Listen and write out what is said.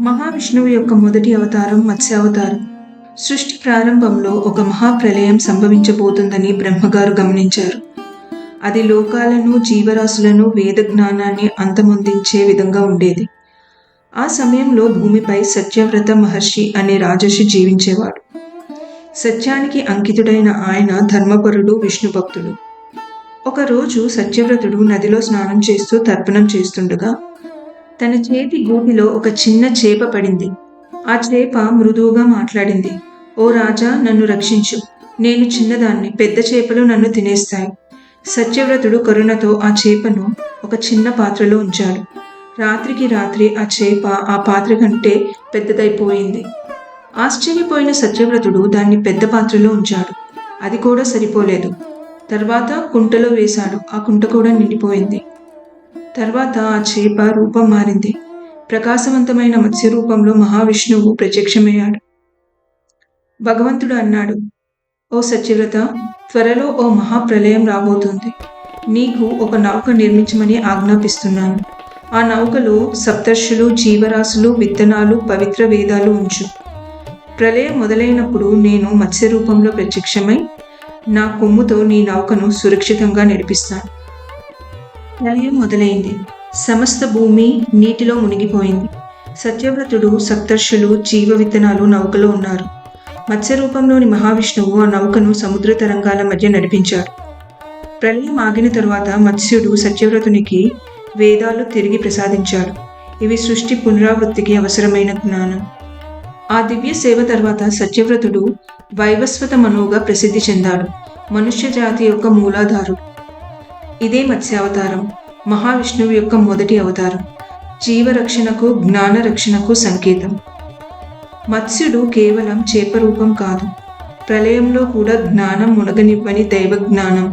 మహావిష్ణువు యొక్క మొదటి అవతారం మత్స్యావతారం. సృష్టి ప్రారంభంలో ఒక మహాప్రలయం సంభవించబోతుందని బ్రహ్మగారు గమనించారు. అది లోకాలను జీవరాశులను వేద జ్ఞానాన్ని అంతమొందించే విధంగా ఉండేది. ఆ సమయంలో భూమిపై సత్యవ్రత మహర్షి అనే రాజర్షి జీవించేవాడు. సత్యానికి అంకితుడైన ఆయన ధర్మపరుడు విష్ణు భక్తుడు ఒకరోజు సత్యవ్రతుడు నదిలో స్నానం చేస్తూ తర్పణం చేస్తుండగా తన చేతి గూటిలో ఒక చిన్న చేప పడింది. ఆ చేప మృదువుగా మాట్లాడింది. ఓ రాజా నన్ను రక్షించు. నేను చిన్నదాన్ని పెద్ద చేపలు నన్ను తినేస్తాయి. సత్యవ్రతుడు కరుణతో ఆ చేపను ఒక చిన్న పాత్రలో ఉంచాడు. రాత్రికి రాత్రి ఆ చేప ఆ పాత్ర కంటే పెద్దదైపోయింది. ఆశ్చర్యపోయిన సత్యవ్రతుడు దాన్ని పెద్ద పాత్రలో ఉంచాడు. అది కూడా సరిపోలేదు. తర్వాత కుంటలో వేశాడు. ఆ కుంట కూడా నిండిపోయింది. తర్వాత ఆ చేప రూపం మారింది. ప్రకాశవంతమైన మత్స్య రూపంలో మహావిష్ణువు ప్రత్యక్షమయ్యాడు. భగవంతుడు అన్నాడు ఓ సత్యవ్రత త్వరలో ఓ మహాప్రలయం రాబోతుంది. నీకు ఒక నౌక నిర్మించమని ఆజ్ఞాపిస్తున్నాను. ఆ నౌకలో సప్తర్షులు జీవరాశులు విత్తనాలు పవిత్ర వేదాలు ఉంచు. ప్రళయం మొదలైనప్పుడు నేను మత్స్య రూపంలో ప్రత్యక్షమై నా కొమ్ముతో నీ నౌకను సురక్షితంగా నడిపిస్తాను. ప్రళయం మొదలైంది. సమస్త భూమి నీటిలో మునిగిపోయింది. సత్యవ్రతుడు సప్తర్షులు జీవ విత్తనాలు నౌకలో ఉన్నారు. మత్స్య రూపంలోని మహావిష్ణువు ఆ నౌకను సముద్ర తరంగాల మధ్య నడిపించాడు ప్రళయం ఆగిన తరువాత మత్స్యుడు సత్యవ్రతునికి వేదాలు తిరిగి ప్రసాదించాడు. ఇవి సృష్టి పునరావృత్తికి అవసరమైన జ్ఞానం. ఆ దివ్య సేవ తర్వాత సత్యవ్రతుడు వైవస్వత మనువుగా ప్రసిద్ధి చెందాడు. మనుష్య జాతి యొక్క మూలాధారుడు ఇదే మత్స్యావతారం మహావిష్ణువు యొక్క మొదటి అవతారం జీవరక్షణకు జ్ఞాన రక్షణకు సంకేతం. మత్స్యుడు కేవలం చేప రూపం కాదు ప్రళయంలో కూడా జ్ఞానం మునగనివ్వని దైవ జ్ఞానం